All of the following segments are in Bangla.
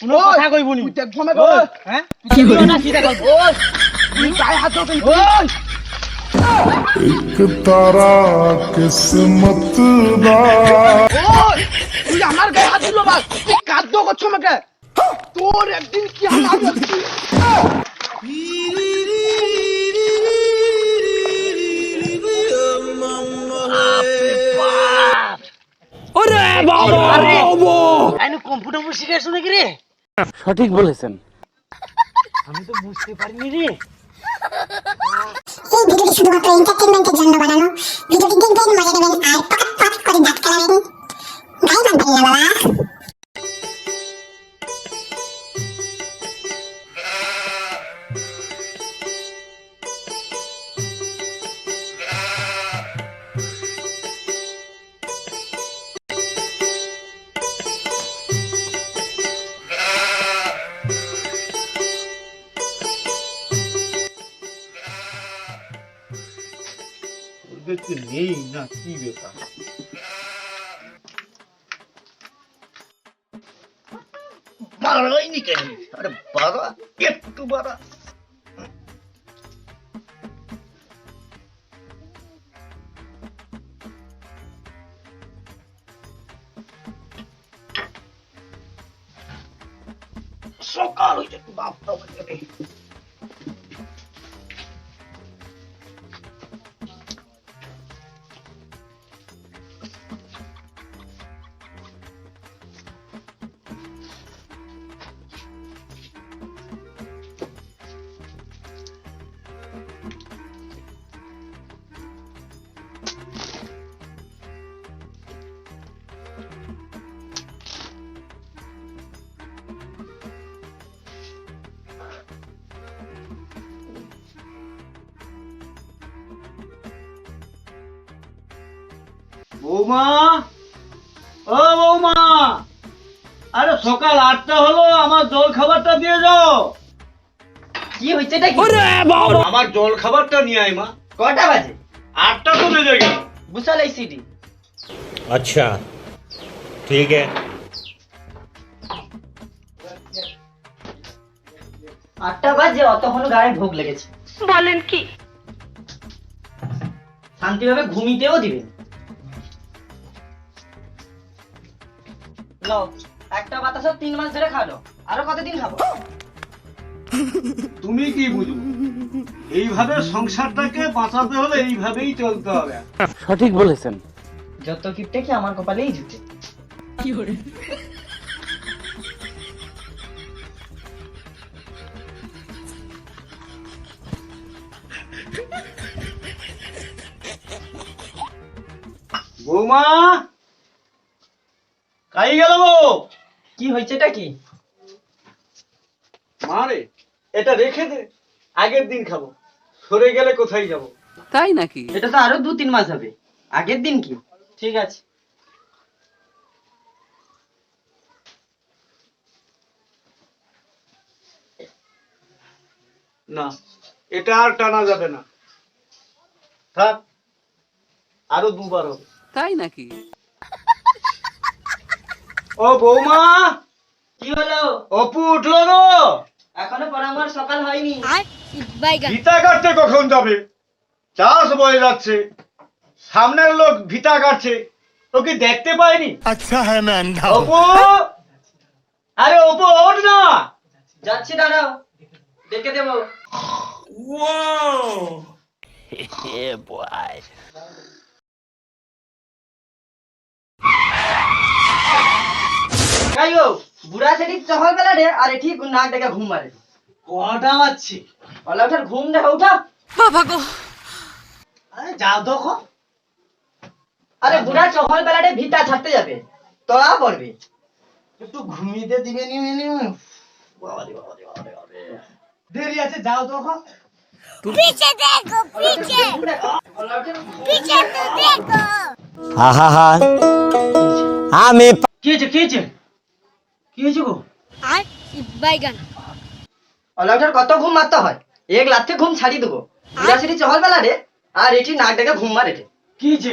কোনো কথা কইব নি। তুই দেখব না কই হ্যাঁ? কি কইব না কি দেখব ওই তুই গায়ে হাত দাও তুই ওই। एक तारा किस्मत दा। তুই আমার গায়ে হাত দিল বাস। কাদ্য করছ আমাকে। তোর একদিন কি কম্পিউটার শিখে আসো নাকি রে? সঠিক বলেছেন। আমি তো বুঝতে পারিনি রে। এই ভিডিওটি শুধুমাত্র এন্টারটেইনমেন্টের জন্য বানানো। ভিডিওটি দেখবেন মজা নেবেন আর পকাত পকাত করে দাঁত কালাবেন গায়ে মানবেন না বাবা দেখতে নেই না কি ব্যাপার মারাইনি কেন আরে বাবা একটু বাড়া সকাল বৌমা। ও বৌমা। আরে সকাল আটটা হলো আমার জল খাবারটা দিয়ে যাও। কি হচ্ছে আমার জল খাবারটা নিয়ে আয় মা। কটা বাজে? আটটা তো বেজে গেল। বুঝাল এই সিটি আচ্ছা ঠিক আছে। আটটা বাজে অতক্ষণ গায়ে ভোগ লেগেছে। বলেন কি? শান্তিভাবে ঘুমিতেও দিবেন নাও একটা বাতাসও তিন মাস ধরে খালো আরও কতদিন খাব? তুমি কি বুঝো? এইভাবে সংসারটাকে বাঁচাতে হলে এইভাবেই চলতে হবে। সঠিক বলেছেন। যত কিপটে কি আমার কপালেই জুটে। বৌমা! কাই গেল বউ কি হয়েছে এটা কি? মারে এটা রেখে দে আগের দিন খাব। সরে গেলে কোথায় যাব? তাই নাকি? এটা তো আরও দু তিন মাস হবে। আগের দিন কি? ঠিক আছে। না এটা আর টানা যাবে না। থাক আরও দুবার হবে। তাই নাকি? ও বৌমা। কি হলো? অপু উঠল না এখনও পরামর সকাল হয়নি। ভিতা কাটতে কখন যাবে? চাষ বয়ে যাচ্ছে। সামনের লোক ভিতা কাটছে। তোকে দেখতে পাইনি? আচ্ছা হ্যাঁ ম্যান অপু! আরে অপু ওঠ না। যাচ্ছি দাঁড়াও। দেখে দেবো। Wow! হে বয়। বুড়া সেটি চহর বেলা রে আর এটি নাক দেখে ঘুম মারে। কটা বাজছে? বলা ওঠার ঘুম দেখো উঠা। বাবা গো। আরে যাও দেখো। আরে বুড়া চকল বেলা রে ভিটা ছাড়তে যাবে। তোরা পড়বে। একটু ঘুমিয়ে দিবে নি নি। দেরি আছে যাও তো আমি কি হয়েছে কি হয়েছে গো? আর বাইগান। ওলা কত ঘুম মারতে হয়? এক লাথে ঘুম ছাড়িয়ে দেবো। বুড়া সেটি চহল বেলা রে আর এটি নাক ডেকে ঘুম মারে রে। কি হয়েছে?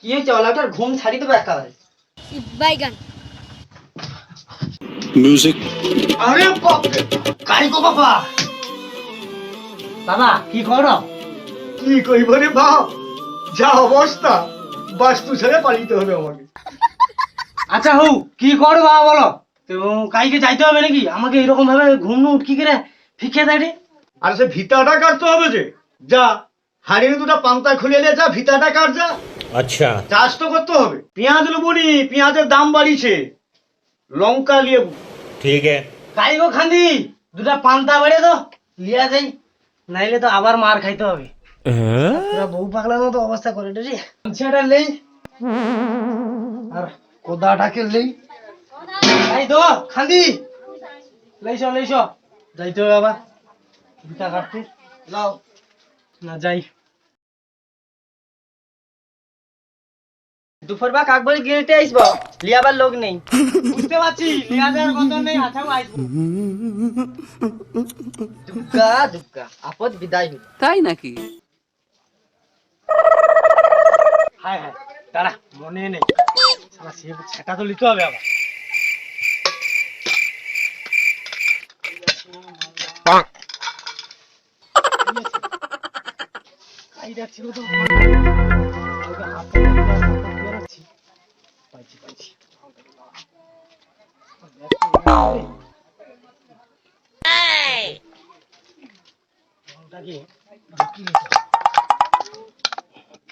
কি হয়েছে? ঘুম ছাড়িয়ে দেবো একেবারে। বাইগান। Music. আরে বাপরে কাই গো বাবা? বাবা কি করো কি কইব রে বাপ যা অবস্থা বাস্তু ছেড়ে পালিতে হবে আমাকে। আচ্ছা হু কি করো বাবা বলো? তো কাইকে যাইতে হবে নাকি? আমাকে এরকম ভাবে ঘুমনো উঠকি করে? ফিকে দেয় আর সে ভিতাটা কাটতে হবে যে? যা হাড়ির দুটা পান্তা খুলে নে যা ভিতাটা কাট যা। আচ্ছা। চাষ তো করতে হবে। পেঁয়াজ লুবুনি পেঁয়াজের দাম বাড়িছে লঙ্কা লিয়ে ঠিক আছে। কাই গো খান্দি দুটা পান্তা বাড়ে দাও লিয়া যাই। নাইলে তো আবার মার খাইতে হবে। হ্যাঁ? পুরা বউ পাগলার মতো অবস্থা করে রে। ছেটা লেই। আর কোদাটাকে লেই। তাই তো খান্দি। লেইছ লেইছ যাইতে হবে আবার ভিটা কাটতে। যাও। না যাই। দুপুর বা কাক বলে গিলতে আসব লিয়াবার লোক নেই। বুঝতে পারছি লিয়া যাওয়ার নেই আচ্ছা আসব দুগ্গা দুগ্গা আপদ বিদায় হইল। তাই নাকি? হায় হায় দাঁড়া মনে নেই। সেটা তো লিখতে হবে আবার। ছিল তো পাইছি পাইছি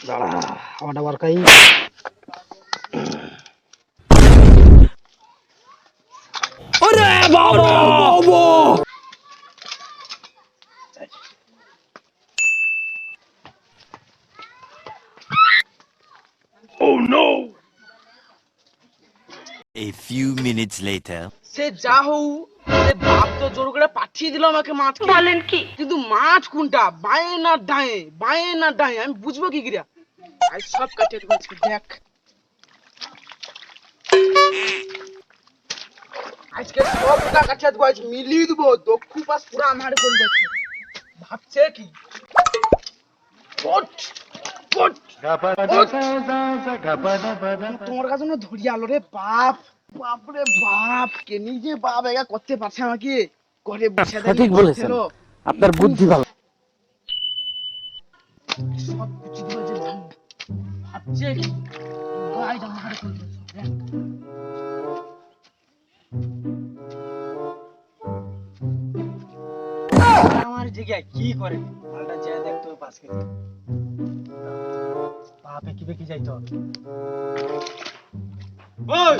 দাঁড়া আমার আবার কাই later. সে যা হউ সে বাপ তো জোর করে পাঠিয়ে দিল আমাকে মাছ বলেন কি? কিন্তু মাছ কোনটা? বাঁয়ে না ডায়ে? বাঁয়ে না ডায়ে? আমি বুঝব কি কিরা? আজ সব আজকে, দেখ। আজকে সবটা কাটিয়ে দেবো আজ মিলিয়ে দেবো। দক্ষু পাস পুরো আমার করবে। ভাবছে কি? তোমার কাছে না ধরিয়ে আলো রে বাপ। বাপ রে বাপ কে নিজে বাপ এগা করতে পারছে আমাকে? ঘরে বসে সঠিক বলেছেন। আপনার বুদ্ধি ভালো। সব কিছু দিল ভাবছে কি গায়ে জামা হারে করবে আমার জায়গায় কি করে? মালটা যায় দেখতে পাশ থেকে বাপে কি বেকি যাইতে ওই।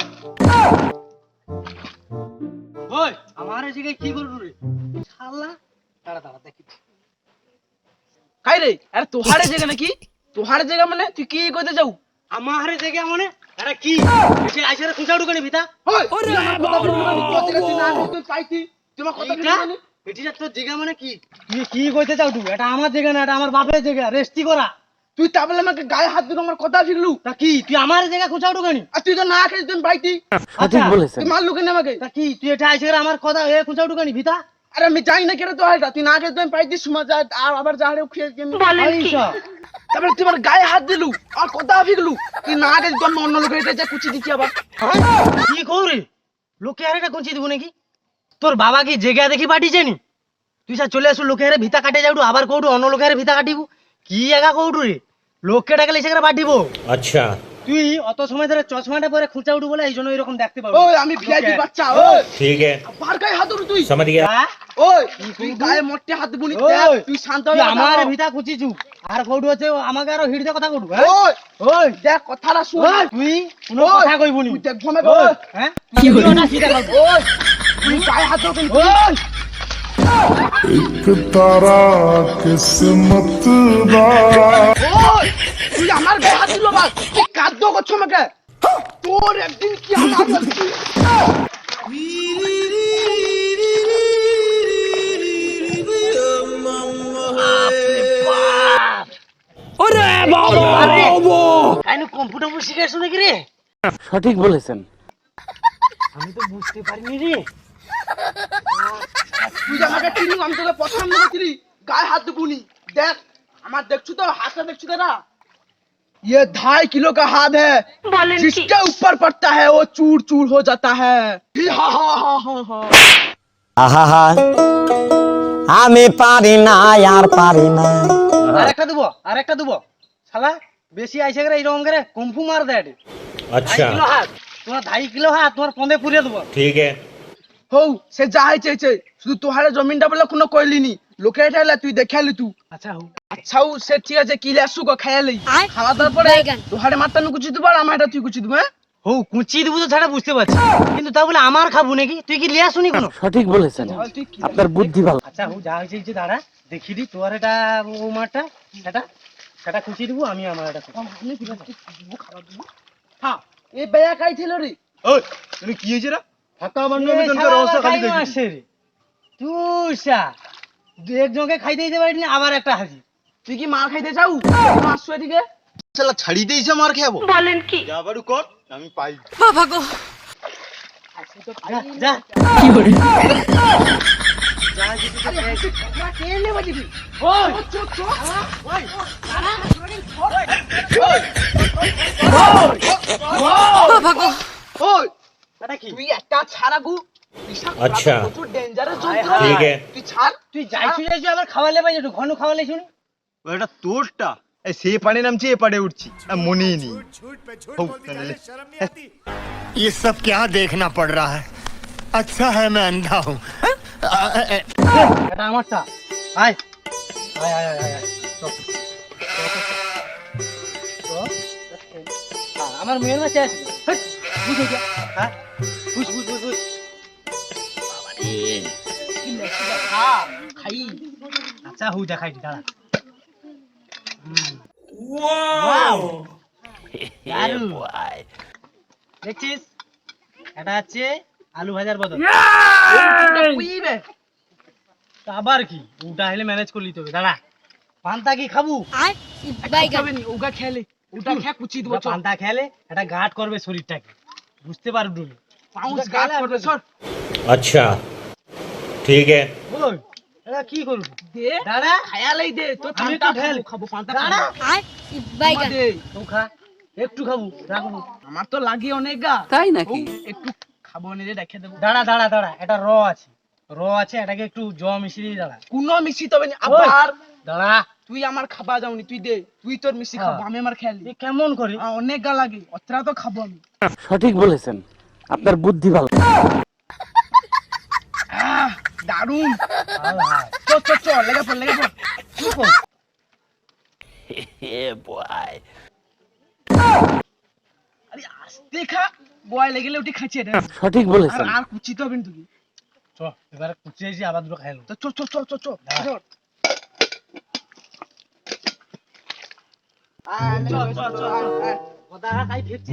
ওই। আমার জায়গায় কি করব রে? শালা। দাঁড়া দাঁড়া দেখি। কাই রে? আরে তোহারে জায়গা নাকি? তোহারে জায়গা মানে? তুই কি করতে যাও? আমার জায়গা মানে? আরে কি? এসে আইসারে খুঁচা ঢুকানি ভিতা ওই, তুই আমার কথা শুনবি না, তোর জায়গা তুই না তুই পাইতি। তোমার কথা এইটা? শুনবি না? তোর জায়গা মানে কি? তুই কি কইতে চাও তুই এটা আমার জায়গা না এটা আমার বাপের জায়গা। রেস্টি করা। তুই তাবলে আমাকে গায়ে হাত দিল আমার কথা শিখলু? তা কি তুই আমার জায়গা খুঁচা ঢুকানি? আর তুই তো না খেয়ে তুই পাইতি সঠিক বলেছেন। তুই মারলু কেন আমাকে? তা কি তুই এটা আইসে আমার কথা এ খুঁচা ঢুকানি ভিতা? আরে আমি জানি না কেন তো এটা তুই না খেয়ে তুই পাইতি সময় যা আর আবার যা রে খেয়ে কেন তারপরে তুই আমার গায়ে হাত দিলু আর কথা শিখলু? তুই না খেয়ে তুই অন্য লোকের এটা যা কুচি দিচ্ছি আবার। কি কৌরে লোকে আর এটা কুঞ্চি দিব নাকি? তোর বাবা কি জেগা দেখি পাঠিয়েছে নি? তুই সা চলে আসু লোকে হারে ভিতা কাটে যাউটু আবার কৌটু অন্য লোকে হারে ভিতা কাটিবু? কি একা কৌটু রে? লোককে টাকা লেসে করে পাঠিবো আচ্ছা। তুই অত সময় ধরে চশমাটা পরে খুঁচা উঠু বলে এই এরকম দেখতে পাবো। ওই আমি ভিআইপি বাচ্চা ওই। ঠিক আছে। বার গায়ে হাত উঠু তুই? সমঝ গিয়া হ্যাঁ? ওই তুই গায়ে মোটে হাত বুনি তুই শান্ত হ আমার ভিতা খুঁচিছু। আর কোডু আছে আমাকে আর হিড়তে কথা কোডু হ্যাঁ? ওই ওই। দেখ কথাটা শুন। তুই কোনো কথা কইবনি তুই দেখ ভমে হ্যাঁ? কি হলো? না ওই তুই গায়ে হাত উঠু एक तारा किस्मत दा ওই তুই আমার গায়ে হাত দিল বাস তুই কাদ্য করছো আমাকে তোর একদিন কি আমার আইনু কম্পিউটার শিখেছো নাকি রে সঠিক বলেছেন আমি তো বুঝতে পারিনি রে তুই যে আমাকে চিনি আমি তোকে পছন্দ করছিলি গায়ে হাত দিবুনি দেখ আমার দেখছু তো হাতটা দেখছু তো না ये ढाई किलो का हाथ है जिसके ऊपर पड़ता है वो चूर चूर हो जाता है ही हा हा हा हा हा আহা আমি পারি না আর পারি না আর একটা দেবো আর একটা দেবো শালা বেশি আইসে করে এইরকম করে কুম্ফু মার দেয় ঢাই अच्छा কিলো হাত তোমার ঢাই কিলো হাত তোমার পন্দে পুড়িয়ে দেবো ठीक है হৌ সে যা হয়েছে হয়েছে শুধু তোহারে জমিনটা বলে কোনো কইলিনি লোকে এটা তুই দেখালি তুই আচ্ছা হু আচ্ছা ও সে ঠিক আছে কি আসু গো খাইয়ালি খাওয়া দাওয়ার পরে তোহারে মাত্র আমি কুচি দিব আর আমার এটা তুই কুচি দিব হ্যাঁ? হু কুচি দেবো তো ছাড়া বুঝতে পারছি। কিন্তু তা বলে আমার খাব নাকি? তুই কি লিয়া শুনি কোনো? সঠিক বলেছেন। তুই আপনার বুদ্ধি ভালো। আচ্ছা হু যা হয়েছে হয়েছে দাঁড়া। দেখি দি তোর এটা ও মারটা সেটা। সেটা কুচি দেবো আমি আমার এটা কুচি হ্যাঁ এ বেয়া খাইছিল রে। ওই তুমি কি হয়েছে রা? ফাঁকা বান্না শালা অবস্থা খালি খাই দেখি মারছে রে। তুই দু একজনকে খাইতে দিতে পারিনি আবার একটা হাজি। তুই কি মার খাইতে যাও আসছো এদিকে? শালা ছাড়ি দিয়েছে মার খাব বলেন কি? যা বাড়ু কর আমি পাই। যা, যা। ওই। এটা কি তুই একটা ছাড়া গু আচ্ছা। প্রচুর ডেঞ্জারাস হায় জন্তু ठीक है তুই ছাড় তুই যাইছু যাইছু আবার খাওয়ালে পাই একটু ঘন খাওয়ালে শুনি ওটা তোরটা এই সে পারে নামছি এ পারে উঠছি আর মনেই নেই হৌ, তাহলে। ये सब क्या देखना पड़ रहा है अच्छा है मैं अंधा हूँ এটা আমারটা আয় আয় আয় আয় আয় আয় চল। চল, চল। হ্যাঁ, আমার মেয়ের মাসে আছে বুঝ হয়ে যা হ্যাঁ বুঝ বুঝ বুঝ বুঝ খা খাই। আচ্ছা হু দেখাই দি দাঁড়া। ওয়াও দারুণ। দেখছিস? এটা হচ্ছে আলু ভাজার বদল। পুইবে। তা আবার কি? ওটা হলে ম্যানেজ করলি তবে দাঁড়া। পান্তা কি খাবু? ওগা খেলে। ওটা খেয়ে কুচি দিব ওটা পান্তা খেলে এটা গাঢ় করবে শরীরটাকে। বুঝতে পারবি? পাউন্স করবে আচ্ছা ঠিক আছে। কি করব? দে। দে তো তুমি তো ঢেল খাব পান্তা দে তো খা একটু খাব রাখব। আমার তো লাগি অনেক গা। তাই নাকি? একটু খাব দেখে দেবো। এটা র আছে। র আছে এটাকে একটু জ মিশ্রি দিয়ে কোনো তবে আবার। দাঁড়া। তুই আমার খাবা যাওনি তুই দে তুই তোর মিষ্টি হ্যাঁ। খাব আমি আমার খেয়ালি কেমন করি? অনেক গা লাগে অতটা তো খাব আমি। সঠিক বলেছেন। আপনার বুদ্ধি ভালো। আহ, দারুণ। চ চ চ লেগে পড় লেগে পড়। কি কর আরে আস্তে খা। বয় লেগে উঠে খাচ্ছে রে সঠিক আর বলেছেন। আর কুচি তো তুই। চ এবারে কুচিয়েছি আবার দুটো খাইলো তো চ চ চ চ চ দাঁড়া। চ। দাঁড়া খাই ফিরছি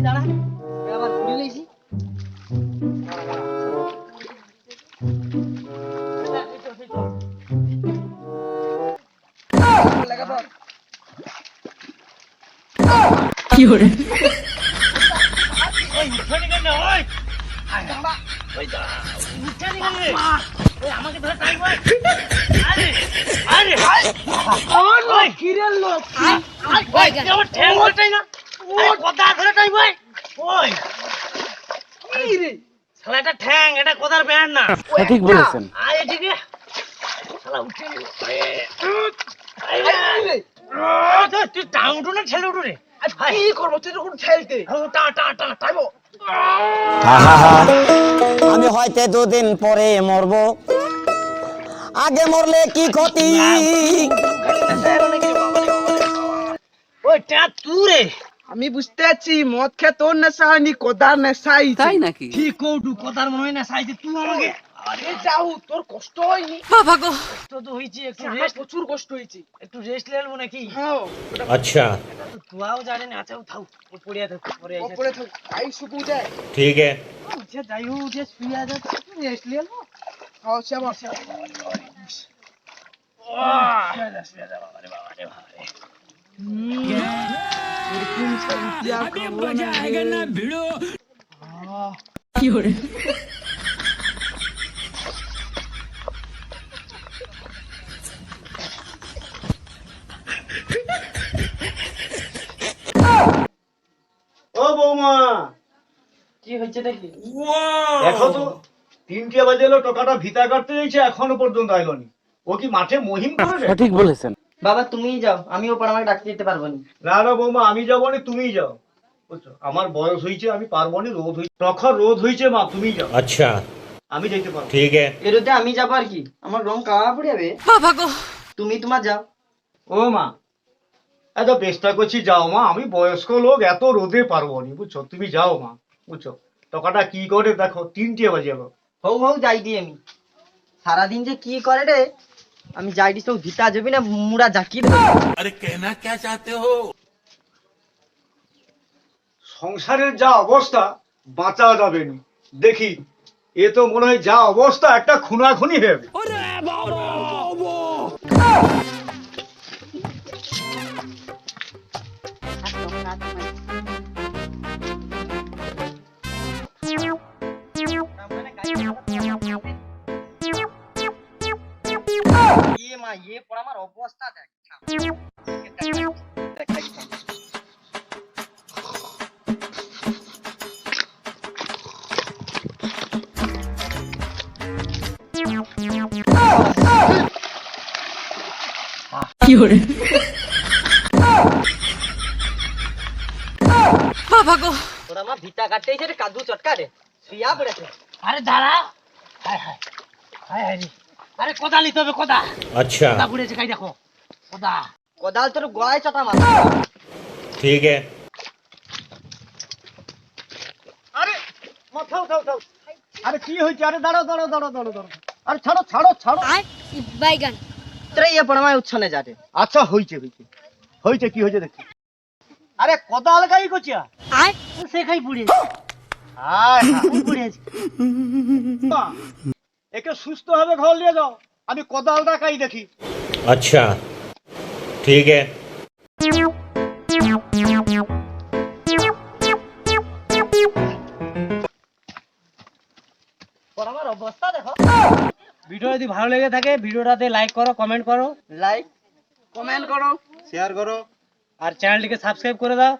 দাঁড়া এ আবার ঘুরে লইছি লেগে পড় কিরে লোক আর বাইগান কি রে এটা ঠ্যাং এটা কোদার ব্যান্ড না। সঠিক বলেছেন। আয় এদিকে। শালা উঠে আয়, রে। তুই টাং উঠু না ছেলে উঠু রে? কি করব তুই ঠেলতে। টা টা টা টাইবো আমি হয়তো দুদিন পরে মরব। আগে মরলে কি ক্ষতি? ওই টা তুই রে। আমি বুঝতে পারছি মদ খেয়ে তোর নেশা হয়নি কোদার নেশা তাই নাকি? ঠিক কৌটু কোদার মনে হয় নেশা হয়েছে তুই আমাকে। আরে যাও তোর কষ্ট হয়নি। বাবা গো। তো তো হয়েছে একটু রেস্ট প্রচুর কষ্ট হয়েছে। একটু রেস্ট লেলবো নাকি? হ্যাঁ। আচ্ছা। তুয়াও জানে না আচ্ছা থাও পড়িয়া থাক পরে আই পড়ে থাক আই শুকু যায় ঠিক আছে। আচ্ছা যাই হোক যে শুয়ে আছে রেস্ট লেলবো আও বসে ও শুয়ে যা শুয়ে যা বাবা রে বাবা রে বাবা রে। কি ও বৌমা। কি হচ্ছে দেখি? দেখো বাজে এলো টোকাটা ভিতা কাটতে যাইছে এখনও পর্যন্ত আইলো ও কি মাঠে মহিম করে সঠিক বলেছেন। বাবা তুমিই যাও। আমি ওপর আমাকে ডাকতে যেতে পারব না। না বৌমা আমি যাব মানে না তুমি যাও। আমার বয়স হয়েছে আমি পারব না রোদ হয়েছে। প্রখর রোদ হয়েছে মা তুমি যাও। আচ্ছা। আমি যাইতে পারব। ঠিক আছে। এর মধ্যে আমি যাব আর কি? আমার রং কাওয়া পড়ে যাবে। বাবা গো। তুমি তোমার যাও। ও মা। এত চেষ্টা করছি যাও মা। আমি বয়স্ক লোক এত রোদে পারব না বুঝছ? তুমি যাও মা বুঝছ? টাকাটা কি করে? দেখো তিনটে বাজে হও হও যাই দি আমি। সারাদিন যে কি করে রে? আমি যাই দিস তো ভিতা যাবি না মুড়া জাকি সংসারের যা অবস্থা বাঁচা যাবে না। দেখি এ তো মনে হয় যা অবস্থা একটা খুনাখুনি হয়ে যাবে ইয়ে মা ইয়ে পর আমার অবস্থা দেখ ওরা আমার ভিটা কাটতে রে কাদু চটকা রে। শুয়া পড়েছে। আরে দাঁড়া। হায় হায়। হায় হায় রে। আরে কোদাল নিতে হবে কোদা আচ্ছা। কোদা ঘুরেছে খাই দেখো। কোদা কোদাল তোর গলায় চাটা মার। ঠিক আছে। আরে মাথা উঠাও উঠাও আরে কি হয়েছে? আরে দাঁড়াও দাঁড়াও দাঁড়াও দাঁড়াও দাঁড়াও। আরে ছাড়ো ছাড়ো ছাড়ো। বাইগান। তোরা ইয়ে পড়ামায় উচ্ছনে যাটে আচ্ছা হইছে হইছে হইছে কি হয়েছে দেখি। আরে কোদাল গাই কোচিয়া। আয়। সে খাই বুড়ে আয় বুড়ে একে সুস্থ হবে ঘর নিয়ে যাও। আমি কদাল ডাকাই দেখি। আচ্ছা ঠিক আছে। ভিডিও যদি ভালো লেগে থাকে ভিডিওটাতে লাইক করো কমেন্ট করো। লাইক কমেন্ট করো। শেয়ার করো। আর চ্যানেলটিকে সাবস্ক্রাইব করে দাও।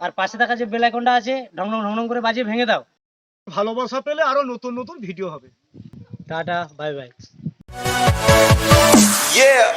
আর পাশে থাকা যে বেল আইকনটা আছে ঢং ঢং ঢং করে বাজিয়ে ভেঙে দাও। ভালোবাসা পেলে আরও নতুন নতুন ভিডিও হবে। Tata, bye bye. Yeah.